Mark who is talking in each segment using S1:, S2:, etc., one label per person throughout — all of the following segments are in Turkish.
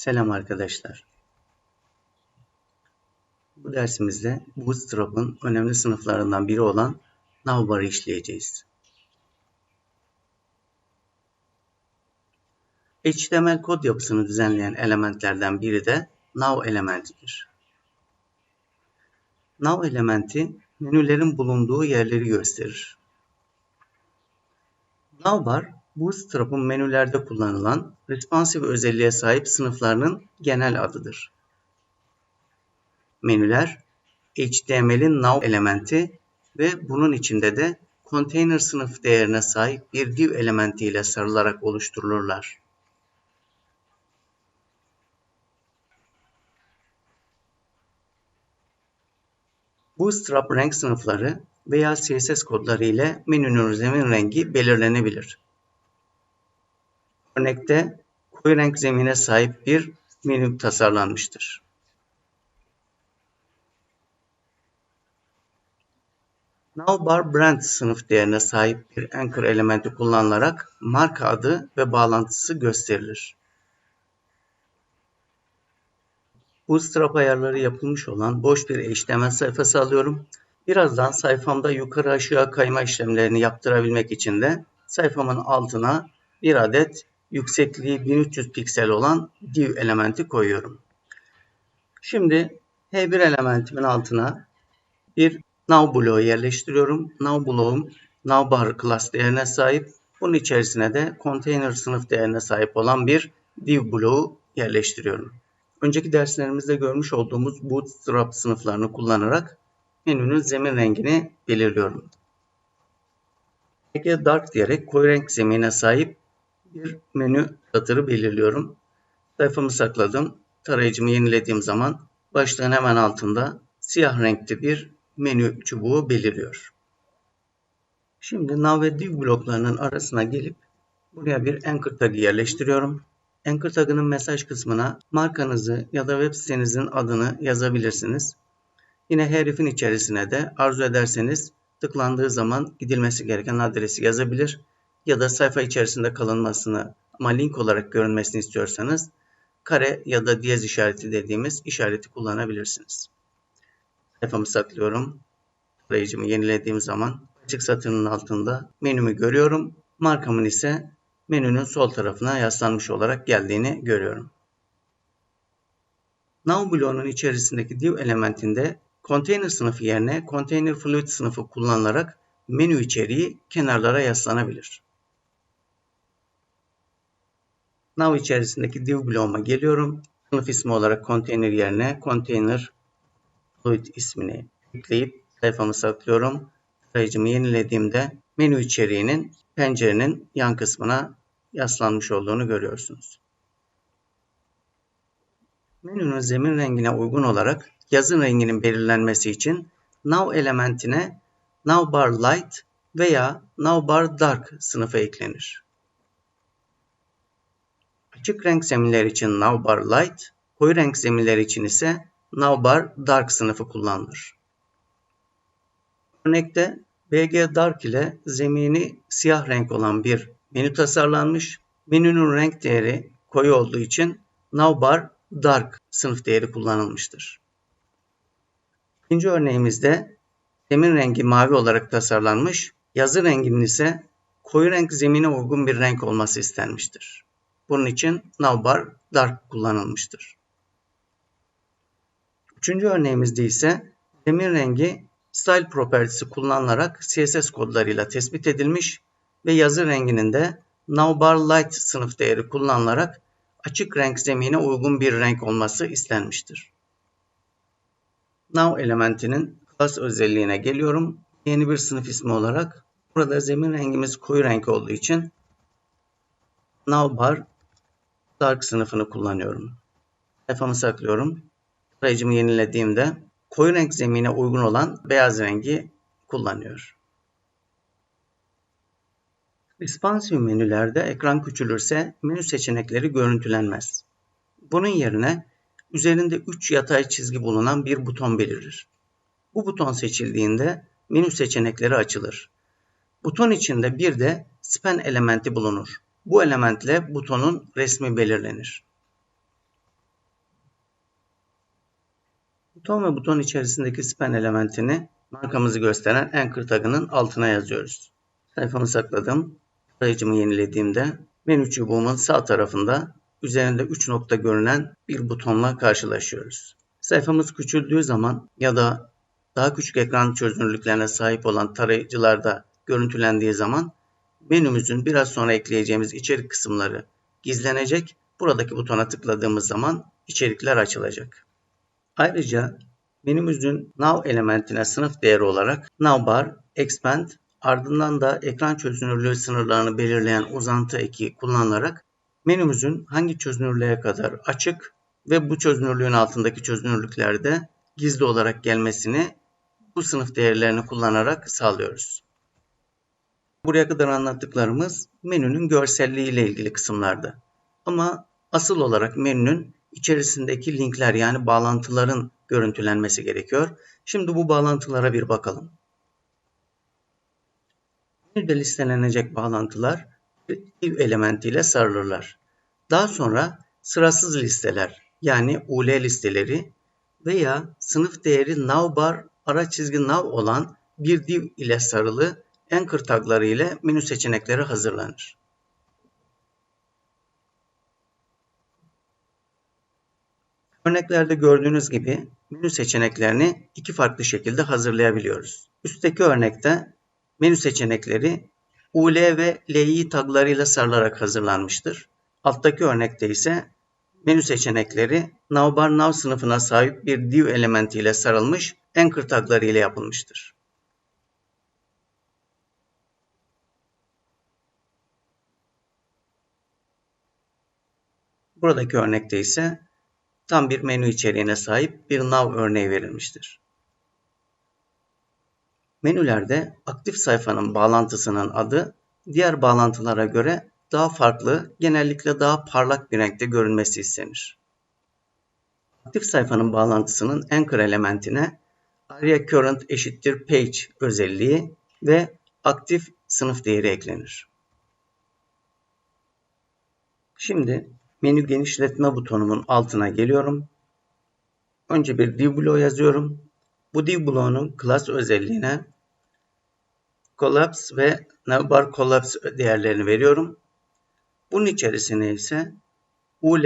S1: Selam arkadaşlar. Bu dersimizde Bootstrap'ın önemli sınıflarından biri olan navbar'ı işleyeceğiz. HTML kod yapısını düzenleyen elementlerden biri de nav elementidir. Nav elementi menülerin bulunduğu yerleri gösterir. Navbar Bootstrap'ın menülerde kullanılan responsive özelliğe sahip sınıflarının genel adıdır. Menüler, HTML'in nav elementi ve bunun içinde de container sınıf değerine sahip bir div elementi ile sarılarak oluşturulurlar. Bootstrap renk sınıfları veya CSS kodları ile menünün zemin rengi belirlenebilir. Örnekte koyu renk zemine sahip bir menü tasarlanmıştır. Navbar brand sınıf değerine sahip bir anchor elementi kullanılarak marka adı ve bağlantısı gösterilir. Bootstrap ayarları yapılmış olan boş bir HTML sayfası alıyorum. Birazdan sayfamda yukarı aşağı kayma işlemlerini yaptırabilmek için de sayfamın altına bir adet yüksekliği 1300 piksel olan div elementi koyuyorum. Şimdi H1 elementimin altına bir nav bloğu yerleştiriyorum. Nav bloğum navbar class değerine sahip. Bunun içerisine de container sınıf değerine sahip olan bir div bloğu yerleştiriyorum. Önceki derslerimizde görmüş olduğumuz bootstrap sınıflarını kullanarak menünün zemin rengini belirliyorum. Peki dark diyerek koyu renk zemine sahip bir menü satırı belirliyorum. Sayfamı sakladım. Tarayıcımı yenilediğim zaman başlığın hemen altında siyah renkli bir menü çubuğu beliriyor. Şimdi nav ve div bloklarının arasına gelip buraya bir anchor tagı yerleştiriyorum. Anchor tagının mesaj kısmına markanızı ya da web sitenizin adını yazabilirsiniz. Yine herifin içerisine de arzu ederseniz tıklandığı zaman gidilmesi gereken adresi yazabilir ya da sayfa içerisinde kalınmasını ama link olarak görünmesini istiyorsanız kare ya da diyez işareti dediğimiz işareti kullanabilirsiniz. Sayfamı saklıyorum. Arayıcımı yenilediğim zaman açık satırın altında menümü görüyorum. Markamın ise menünün sol tarafına yaslanmış olarak geldiğini görüyorum. Now bloğunun içerisindeki div elementinde container sınıfı yerine container fluid sınıfı kullanılarak menü içeriği kenarlara yaslanabilir. Now içerisindeki div bloğuma geliyorum. Sınıf ismi olarak container yerine container fluid ismini ekleyip sayfamı saklıyorum. Tarayıcımı yenilediğimde menü içeriğinin pencerenin yan kısmına yaslanmış olduğunu görüyorsunuz. Menünün zemin rengine uygun olarak yazın renginin belirlenmesi için Now elementine Navbar Light veya Navbar Dark sınıfı eklenir. Açık renk zeminler için Navbar Light, koyu renk zeminler için ise Navbar Dark sınıfı kullanılır. Örnekte BG Dark ile zemini siyah renk olan bir menü tasarlanmış. Menünün renk değeri koyu olduğu için Navbar Dark sınıf değeri kullanılmıştır. İkinci örneğimizde zemin rengi mavi olarak tasarlanmış, yazı renginin ise koyu renk zemine uygun bir renk olması istenmiştir. Bunun için navbar dark kullanılmıştır. Üçüncü örneğimizde ise zemin rengi style property'si kullanılarak CSS kodlarıyla tespit edilmiş ve yazı renginin de navbar light sınıf değeri kullanılarak açık renk zemine uygun bir renk olması istenmiştir. Now elementinin class özelliğine geliyorum. Yeni bir sınıf ismi olarak burada zemin rengimiz koyu renk olduğu için navbar Dark sınıfını kullanıyorum. Sayfamı saklıyorum. Tarayıcımı yenilediğimde koyu renk zemine uygun olan beyaz rengi kullanıyor. Responsive menülerde ekran küçülürse menü seçenekleri görüntülenmez. Bunun yerine üzerinde 3 yatay çizgi bulunan bir buton belirir. Bu buton seçildiğinde menü seçenekleri açılır. Buton içinde bir de span elementi bulunur. Bu elementle butonun resmi belirlenir. Buton ve buton içerisindeki span elementini markamızı gösteren anchor tagının altına yazıyoruz. Sayfamı sakladım. Tarayıcımı yenilediğimde menü çubuğumun sağ tarafında üzerinde 3 nokta görünen bir butonla karşılaşıyoruz. Sayfamız küçüldüğü zaman ya da daha küçük ekran çözünürlüklerine sahip olan tarayıcılarda görüntülendiği zaman menümüzün biraz sonra ekleyeceğimiz içerik kısımları gizlenecek. Buradaki butona tıkladığımız zaman içerikler açılacak. Ayrıca menümüzün Now elementine sınıf değeri olarak Navbar, Expand, ardından da ekran çözünürlüğü sınırlarını belirleyen uzantı eki kullanılarak menümüzün hangi çözünürlüğe kadar açık ve bu çözünürlüğün altındaki çözünürlüklerde gizli olarak gelmesini bu sınıf değerlerini kullanarak sağlıyoruz. Buraya kadar anlattıklarımız menünün görselliği ile ilgili kısımlardı. Ama asıl olarak menünün içerisindeki linkler yani bağlantıların görüntülenmesi gerekiyor. Şimdi bu bağlantılara bir bakalım. Menüde listelenecek bağlantılar div elementiyle sarılırlar. Daha sonra sırasız listeler yani UL listeleri veya sınıf değeri navbar ara çizgi nav olan bir div ile sarılı anchor tagları ile menü seçenekleri hazırlanır. Örneklerde gördüğünüz gibi menü seçeneklerini iki farklı şekilde hazırlayabiliyoruz. Üstteki örnekte menü seçenekleri UL ve LI taglarıyla sarılarak hazırlanmıştır. Alttaki örnekte ise menü seçenekleri navbar nav sınıfına sahip bir div elementiyle sarılmış anchor tagları ile yapılmıştır. Buradaki örnekte ise tam bir menü içeriğine sahip bir nav örneği verilmiştir. Menülerde aktif sayfanın bağlantısının adı diğer bağlantılara göre daha farklı, genellikle daha parlak bir renkte görünmesi istenir. Aktif sayfanın bağlantısının anchor elementine area current eşittir page özelliği ve aktif sınıf değeri eklenir. Şimdi menü genişletme butonumun altına geliyorum. Önce bir div bloğu yazıyorum. Bu div bloğunun class özelliğine collapse ve navbar collapse değerlerini veriyorum. Bunun içerisine ise UL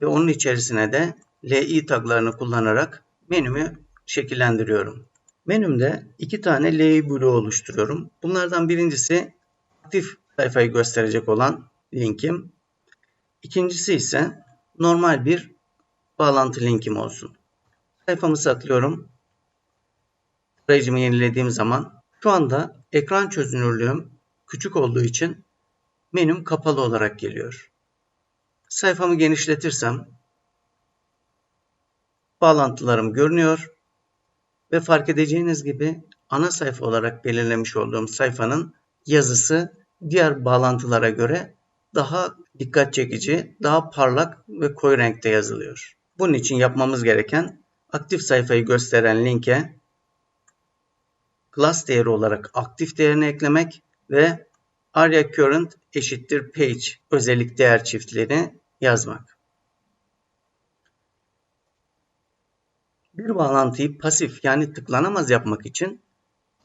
S1: ve onun içerisine de LI taglarını kullanarak menümü şekillendiriyorum. Menümde iki tane LI bloğu oluşturuyorum. Bunlardan birincisi aktif sayfayı gösterecek olan linkim. İkincisi ise normal bir bağlantı linkim olsun. Sayfamı saklıyorum. Tarayıcımı yenilediğim zaman şu anda ekran çözünürlüğüm küçük olduğu için menüm kapalı olarak geliyor. Sayfamı genişletirsem bağlantılarım görünüyor ve fark edeceğiniz gibi ana sayfa olarak belirlemiş olduğum sayfanın yazısı diğer bağlantılara göre daha dikkat çekici, daha parlak ve koyu renkte yazılıyor. Bunun için yapmamız gereken aktif sayfayı gösteren linke class değeri olarak aktif değerini eklemek ve Aria current eşittir page özellik değer çiftleri yazmak. Bir bağlantıyı pasif yani tıklanamaz yapmak için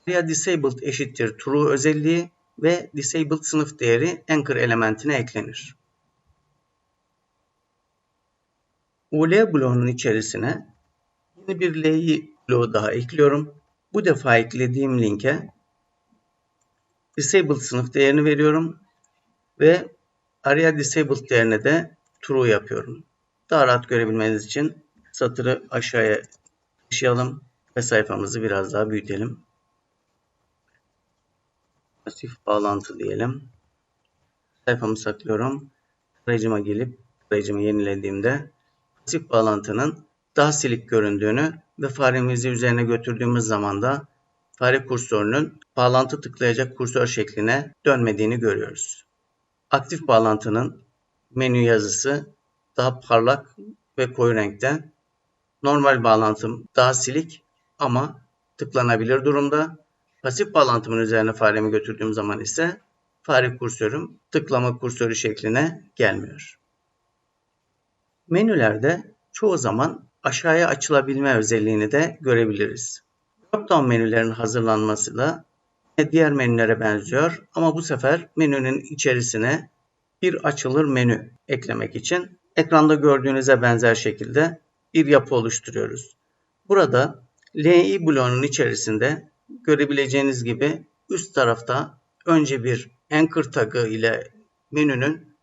S1: Aria disabled eşittir true özelliği ve disabled sınıf değeri anchor elementine eklenir. UL bloğunun içerisine yeni bir LI bloğu daha ekliyorum. Bu defa eklediğim linke disabled sınıf değerini veriyorum ve area disabled değerine de true yapıyorum. Daha rahat görebilmeniz için satırı aşağıya taşıyalım ve sayfamızı biraz daha büyütelim. Pasif bağlantı diyelim. Sayfamı saklıyorum. Tarayıcıma gelip tarayıcımı yenilediğimde pasif bağlantının daha silik göründüğünü ve faremizi üzerine götürdüğümüz zaman da fare kursörünün bağlantı tıklayacak kursör şekline dönmediğini görüyoruz. Aktif bağlantının menü yazısı daha parlak ve koyu renkte. Normal bağlantım daha silik ama tıklanabilir durumda. Pasif bağlantımın üzerine faremi götürdüğüm zaman ise fare kursörüm tıklama kursörü şekline gelmiyor. Menülerde çoğu zaman aşağıya açılabilme özelliğini de görebiliriz. Dropdown menülerin hazırlanması da diğer menülere benziyor ama bu sefer menünün içerisine bir açılır menü eklemek için ekranda gördüğünüze benzer şekilde bir yapı oluşturuyoruz. Burada LI bloğunun içerisinde görebileceğiniz gibi üst tarafta önce bir anchor tagı ile menünün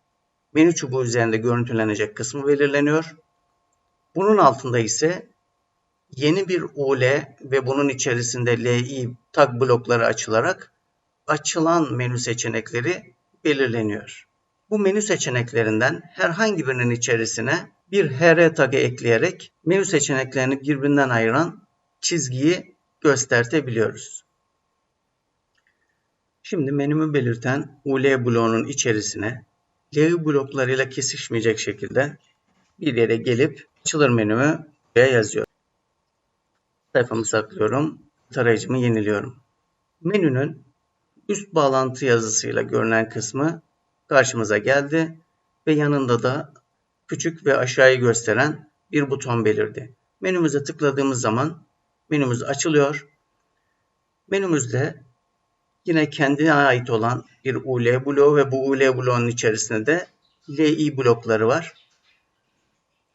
S1: menü çubuğu üzerinde görüntülenecek kısmı belirleniyor. Bunun altında ise yeni bir UL ve bunun içerisinde LI tag blokları açılarak açılan menü seçenekleri belirleniyor. Bu menü seçeneklerinden herhangi birinin içerisine bir HR tagı ekleyerek menü seçeneklerini birbirinden ayıran çizgiyi göstertebiliyoruz. Şimdi menümü belirten UL bloğunun içerisine LI bloklarıyla kesişmeyecek şekilde bir yere gelip açılır menümü buraya yazıyorum. Sayfamı saklıyorum. Tarayıcımı yeniliyorum. Menünün üst bağlantı yazısıyla görünen kısmı karşımıza geldi ve yanında da küçük ve aşağıyı gösteren bir buton belirdi. Menümüze tıkladığımız zaman menümüz açılıyor. Menümüzde yine kendine ait olan bir UL bloğu ve bu UL bloğunun içerisinde de LI blokları var.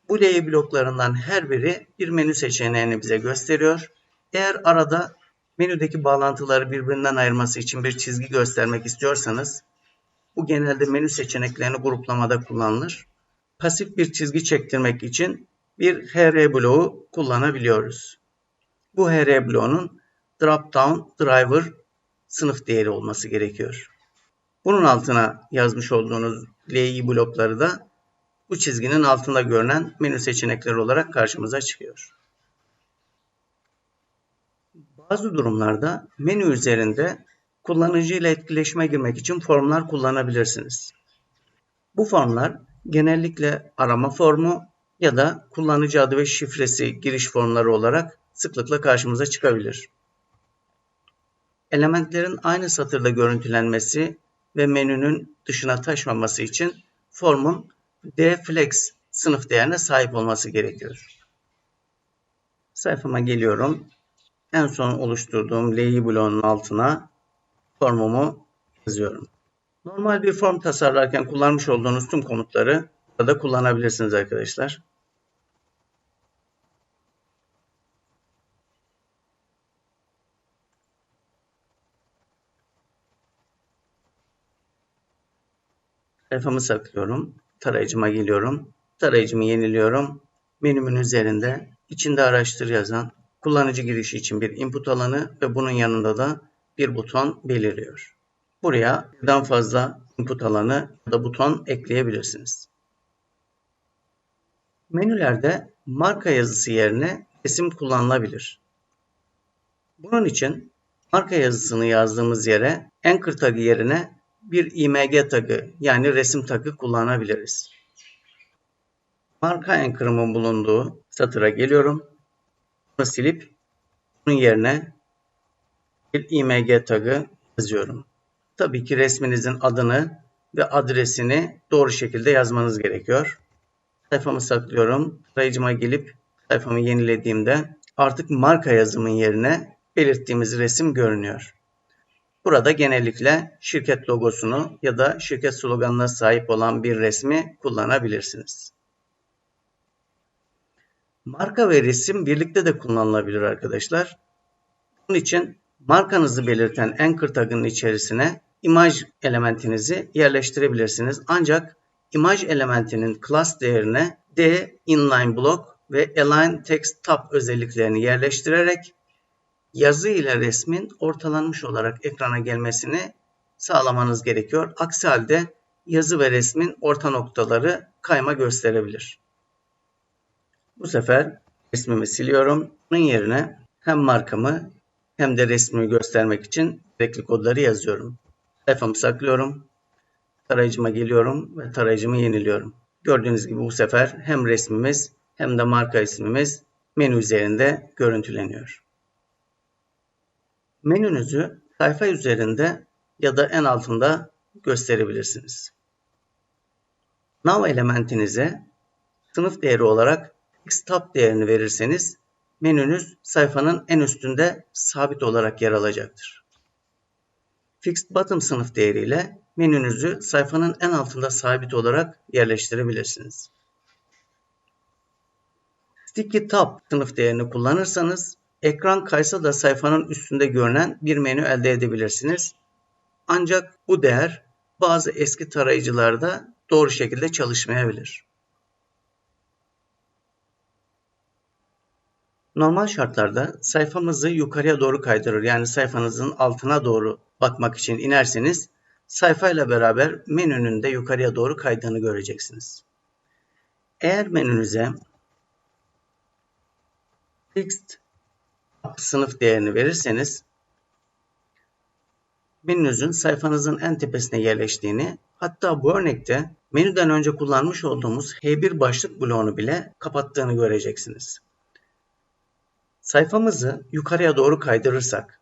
S1: Bu LI bloklarından her biri bir menü seçeneğini bize gösteriyor. Eğer arada menüdeki bağlantıları birbirinden ayırması için bir çizgi göstermek istiyorsanız bu genelde menü seçeneklerini gruplamada kullanılır. Pasif bir çizgi çektirmek için bir HR bloğu kullanabiliyoruz. Bu HR bloğunun drop down driver sınıf değeri olması gerekiyor. Bunun altına yazmış olduğunuz LI blokları da bu çizginin altında görünen menü seçenekleri olarak karşımıza çıkıyor. Bazı durumlarda menü üzerinde kullanıcı ile etkileşime girmek için formlar kullanabilirsiniz. Bu formlar genellikle arama formu ya da kullanıcı adı ve şifresi giriş formları olarak sıklıkla karşımıza çıkabilir. Elementlerin aynı satırda görüntülenmesi ve menünün dışına taşmaması için formun dflex sınıf değerine sahip olması gerekiyor. Sayfama geliyorum. En son oluşturduğum LI bloğunun altına formumu yazıyorum. Normal bir form tasarlarken kullanmış olduğunuz tüm komutları burada kullanabilirsiniz arkadaşlar. Sayfamı saklıyorum. Tarayıcıma geliyorum. Tarayıcımı yeniliyorum. Menümün üzerinde içinde araştır yazan kullanıcı girişi için bir input alanı ve bunun yanında da bir buton belirliyor. Buraya birden fazla input alanı ya da buton ekleyebilirsiniz. Menülerde marka yazısı yerine resim kullanılabilir. Bunun için marka yazısını yazdığımız yere anchor tagı yerine bir img tagı yani resim tagı kullanabiliriz. Marka anchor'ımın bulunduğu satıra geliyorum. Bunu silip bunun yerine bir img tagı yazıyorum. Tabii ki resminizin adını ve adresini doğru şekilde yazmanız gerekiyor. Sayfamı saklıyorum. Tarayıcıma gelip sayfamı yenilediğimde artık marka yazımın yerine belirttiğimiz resim görünüyor. Burada genellikle şirket logosunu ya da şirket sloganına sahip olan bir resmi kullanabilirsiniz. Marka ve resim birlikte de kullanılabilir arkadaşlar. Bunun için markanızı belirten anchor tagının içerisine imaj elementinizi yerleştirebilirsiniz. Ancak imaj elementinin class değerine d inline block ve align text tab özelliklerini yerleştirerek yazı ile resmin ortalanmış olarak ekrana gelmesini sağlamanız gerekiyor. Aksi halde yazı ve resmin orta noktaları kayma gösterebilir. Bu sefer resmimi siliyorum. Bunun yerine hem markamı hem de resmimi göstermek için gerekli kodları yazıyorum. Sayfamı saklıyorum. Tarayıcıma geliyorum ve tarayıcımı yeniliyorum. Gördüğünüz gibi bu sefer hem resmimiz hem de marka ismimiz menü üzerinde görüntüleniyor. Menünüzü sayfa üzerinde ya da en altında gösterebilirsiniz. Nav elementinize sınıf değeri olarak Tab değerini verirseniz menünüz sayfanın en üstünde sabit olarak yer alacaktır. Fixed Bottom sınıf değeriyle menünüzü sayfanın en altında sabit olarak yerleştirebilirsiniz. Sticky Tab sınıf değerini kullanırsanız ekran kaysa da sayfanın üstünde görünen bir menü elde edebilirsiniz. Ancak bu değer bazı eski tarayıcılarda doğru şekilde çalışmayabilir. Normal şartlarda sayfamızı yukarıya doğru kaydırır. Yani sayfanızın altına doğru bakmak için inerseniz sayfayla beraber menünün de yukarıya doğru kaydığını göreceksiniz. Eğer menünüze fixed sınıf değerini verirseniz menünüzün sayfanızın en tepesine yerleştiğini hatta bu örnekte menüden önce kullanmış olduğumuz H1 başlık bloğunu bile kapattığını göreceksiniz. Sayfamızı yukarıya doğru kaydırırsak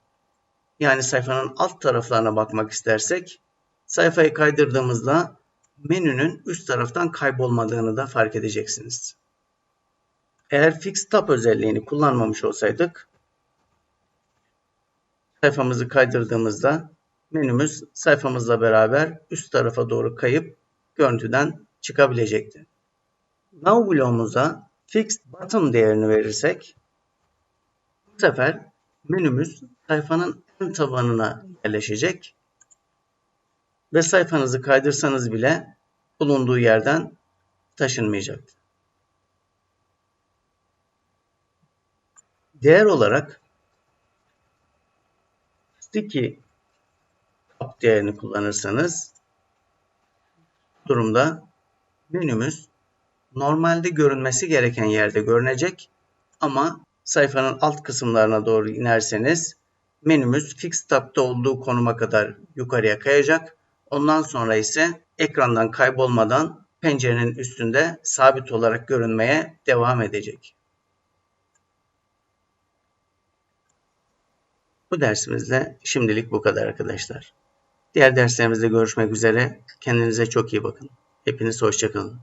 S1: yani sayfanın alt taraflarına bakmak istersek sayfayı kaydırdığımızda menünün üst taraftan kaybolmadığını da fark edeceksiniz. Eğer Fix Tab özelliğini kullanmamış olsaydık sayfamızı kaydırdığımızda menümüz sayfamızla beraber üst tarafa doğru kayıp görüntüden çıkabilecekti. Now bloğumuza Fixed Bottom değerini verirsek bu sefer menümüz sayfanın en tabanına yerleşecek ve sayfanızı kaydırsanız bile bulunduğu yerden taşınmayacaktır. Değer olarak sticky tab değerini kullanırsanız durumda menümüz normalde görünmesi gereken yerde görünecek ama sayfanın alt kısımlarına doğru inerseniz menümüz fix tab'da olduğu konuma kadar yukarıya kayacak. Ondan sonra ise ekrandan kaybolmadan pencerenin üstünde sabit olarak görünmeye devam edecek. Bu dersimizde şimdilik bu kadar arkadaşlar. Diğer derslerimizde görüşmek üzere. Kendinize çok iyi bakın. Hepiniz hoşçakalın.